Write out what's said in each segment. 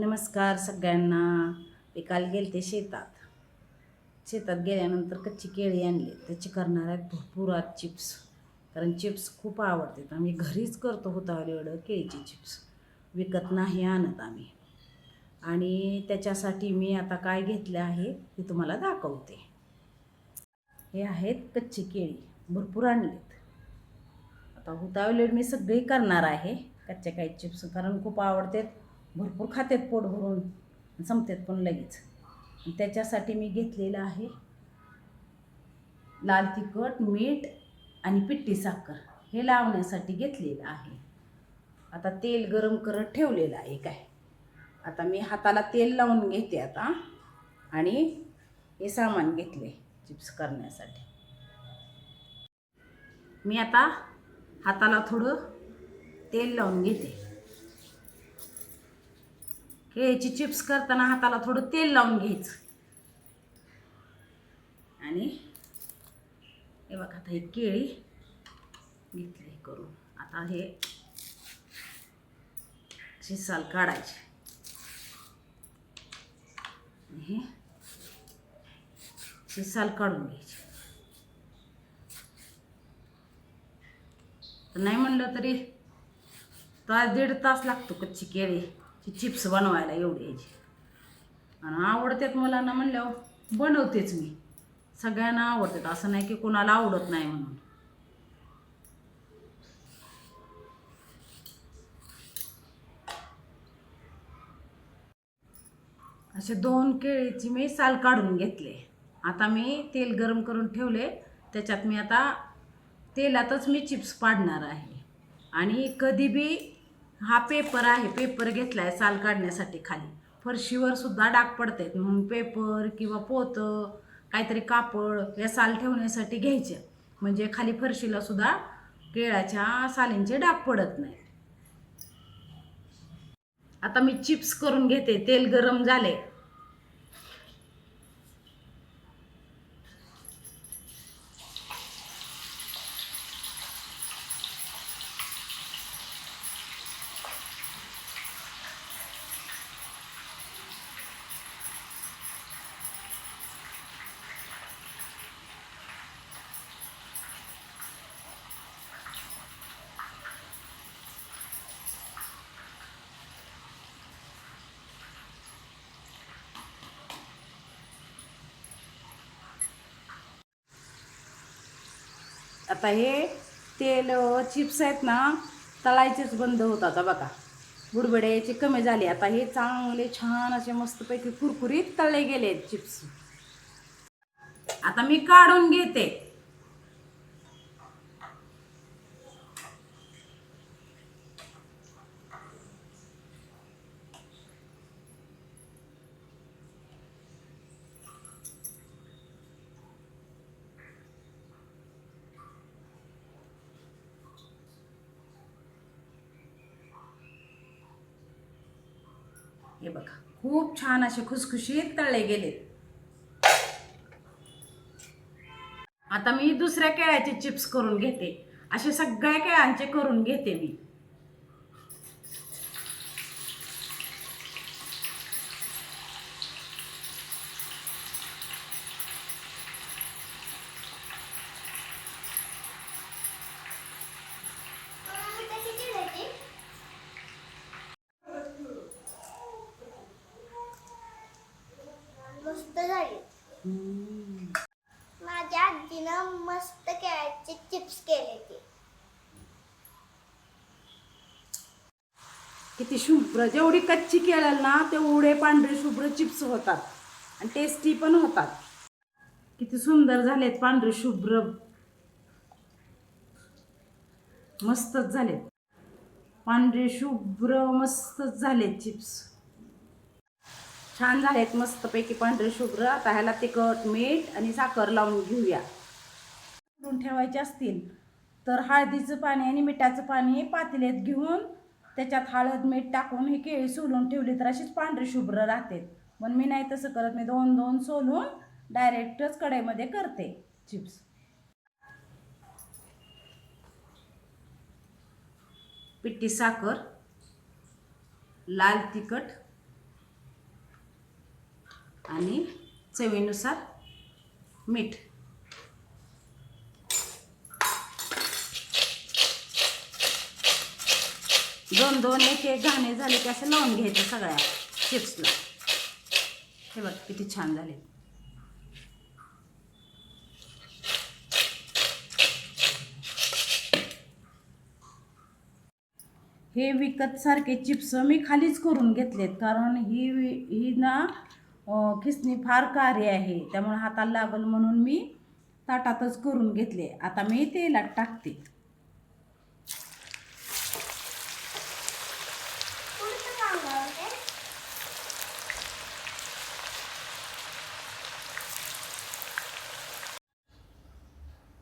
नमस्कार सगळ्यांना. मी काल गेलते शेतात. शेतात गेल्यानंतर कच्ची केळी आणली. त्याची करणार आहेत भरपूर आज चिप्स. कारण चिप्स खूप आवडतात. आम्ही घरीच करतो होता एवढं केळीची चिप्स. विकत नाही आणत आम्ही. आणि त्याच्यासाठी मी आता काय घेतलं आहे ते तुम्हाला दाखवते. हे आहेत कच्ची केळी. भरपूर आणलेत. आता हुतावलेड मी सगळी करणार आहे. कच्च्या काही चिप्स कारण खूप आवडतात. भरपूर खातेत पोट भरून संपतात पण लगेच. त्याच्यासाठी मी घेतलेलं आहे लाल तिखट मीठ आणि पिट्टी साखर हे लावण्यासाठी घेतलेलं आहे. आता तेल गरम करत ठेवलेलं आहे काय? आता मी हाताला तेल लावून घेते आता आणि हे सामान घेतले चिप्स करण्यासाठी. मी आता हाताला थोडं तेल लावून घेते. केळीची चिप्स करताना हाताला थोडं तेल लावून घ्यायचं. आणि हे बघा आता ही केळी घेतली करून. आता हे अशी काढायचे. काढायची हे अशी काढून घ्यायची. तर नाही म्हणलं तरी तास दीड तास लागतो कच्ची केळी. ची चिप्स बनवायला एवढी याची आणि आवडतात मुलांना म्हणल्यावर बनवतेच मी. सगळ्यांना आवडतात. असं नाही की कोणाला आवडत नाही म्हणून. असे दोन केळीची मी साल काढून घेतले. आता मी तेल गरम करून ठेवले. त्याच्यात मी आता तेलातच मी चिप्स पाडणार आहे. आणि कधी बी हा पेपर आहे पेपर घेतला आहे साल काढण्यासाठी खाली. फरशीवर सुद्धा डाग पडतात म्हणून पेपर किंवा पोतं काहीतरी कापड या साल ठेवण्यासाठी घ्यायचे म्हणजे खाली फरशीला सुद्धा केळाच्या सालींचे डाग पडत नाही आता मी चिप्स करून घेते. तेल गरम झाले आता हे तेल चिप्स आहेत ना तळायचेच बंद होत आता बघा. बुडबड्याचे कमी झाले. आता हे चांगले छान असे मस्तपैकी कुरकुरीत तळले गेले चिप्स आता मी काढून घेते. हे बघा. खूप छान असे खुसखुशीत तळले गेलेत. आता मी दुसऱ्या केळ्याचे चिप्स करून घेते. असे सगळ्या केळ्यांचे करून घेते मी मस्त झाली माझ्या आजीनं मस्त केळ्याचे चिप्स केले ते. किती शुभ्र जेवढी कच्ची केळल ना तेवढे पांढरे शुभ्र चिप्स होतात. आणि टेस्टी पण होतात. किती सुंदर झालेत पांढरे शुभ्र. मस्तच झालेत. पांढरे शुभ्र मस्तच झालेत चिप्स. छान झालेत मस्तपैकी पांढरे शुभ्र. आता ह्याला तिखट मीठ आणि साखर लावून घेऊया. करून ठेवायचे असतील तर हळदीचं पाणी आणि मिठाचं पाणी पातेल्यात घेऊन त्याच्यात हळद मीठ टाकून ही केळी सोलून ठेवली तर अशीच पांढरी शुभ्र राहते पण मी नाही तसं करत मी दोन दोन सोलून डायरेक्टच कढईमध्ये करते चिप्स. पिट्टी साखर लाल तिखट आणि चवीनुसार मीठ. दोन दोन एक एक घाणे झाले की असं लावून घ्यायचं सगळ्या चिप्सला हे बघ किती छान झाले. हे विकत सारखे चिप्स मी खालीच करून घेतलेत कारण ही ही ना खिसणी फार कार्य आहे. त्यामुळे हाताला लागल म्हणून मी ताटातच करून घेतले. आता मी तेलात टाकते.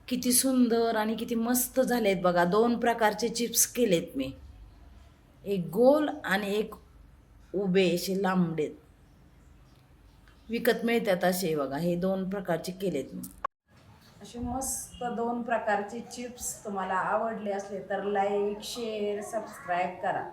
किती सुंदर आणि किती मस्त झालेत बघा. दोन प्रकारचे चिप्स केलेत मी. एक गोल आणि एक उभे असे लांबडेत. विकत मिळतात असे बघा हे दोन प्रकारचे केलेत मी. असे मस्त दोन प्रकारचे चिप्स तुम्हाला आवडले असले तर लाईक शेअर सबस्क्राईब करा.